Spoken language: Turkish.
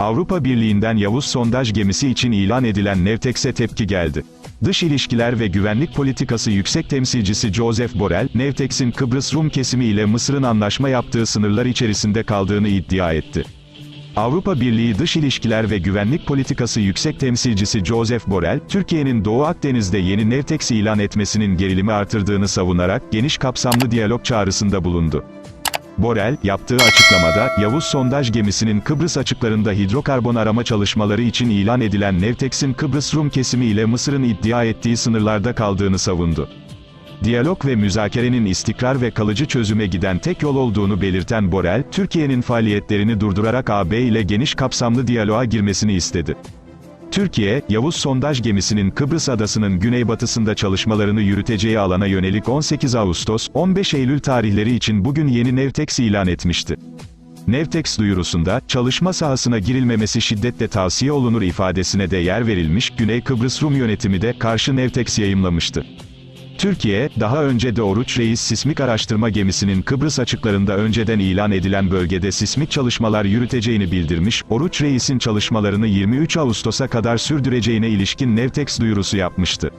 Avrupa Birliği'nden Yavuz sondaj gemisi için ilan edilen Nevtex'e tepki geldi. Dış İlişkiler ve Güvenlik Politikası Yüksek Temsilcisi Joseph Borrell, Nevtex'in Kıbrıs Rum kesimi ile Mısır'ın anlaşma yaptığı sınırlar içerisinde kaldığını iddia etti. Avrupa Birliği Dış İlişkiler ve Güvenlik Politikası Yüksek Temsilcisi Joseph Borrell, Türkiye'nin Doğu Akdeniz'de yeni Nevtex ilan etmesinin gerilimi artırdığını savunarak geniş kapsamlı diyalog çağrısında bulundu. Borel, yaptığı açıklamada, Yavuz sondaj gemisinin Kıbrıs açıklarında hidrokarbon arama çalışmaları için ilan edilen Nevtex'in Kıbrıs Rum kesimi ile Mısır'ın iddia ettiği sınırlarda kaldığını savundu. Diyalog ve müzakerenin istikrar ve kalıcı çözüme giden tek yol olduğunu belirten Borel, Türkiye'nin faaliyetlerini durdurarak AB ile geniş kapsamlı diyaloğa girmesini istedi. Türkiye, Yavuz sondaj gemisinin Kıbrıs adasının güneybatısında çalışmalarını yürüteceği alana yönelik 18 Ağustos, 15 Eylül tarihleri için bugün yeni Nevtex ilan etmişti. Nevtex duyurusunda, çalışma sahasına girilmemesi şiddetle tavsiye olunur ifadesine de yer verilmiş, Güney Kıbrıs Rum yönetimi de karşı Nevtex yayımlamıştı. Türkiye, daha önce de Oruç Reis sismik araştırma gemisinin Kıbrıs açıklarında önceden ilan edilen bölgede sismik çalışmalar yürüteceğini bildirmiş, Oruç Reis'in çalışmalarını 23 Ağustos'a kadar sürdüreceğine ilişkin Nevtex duyurusu yapmıştı.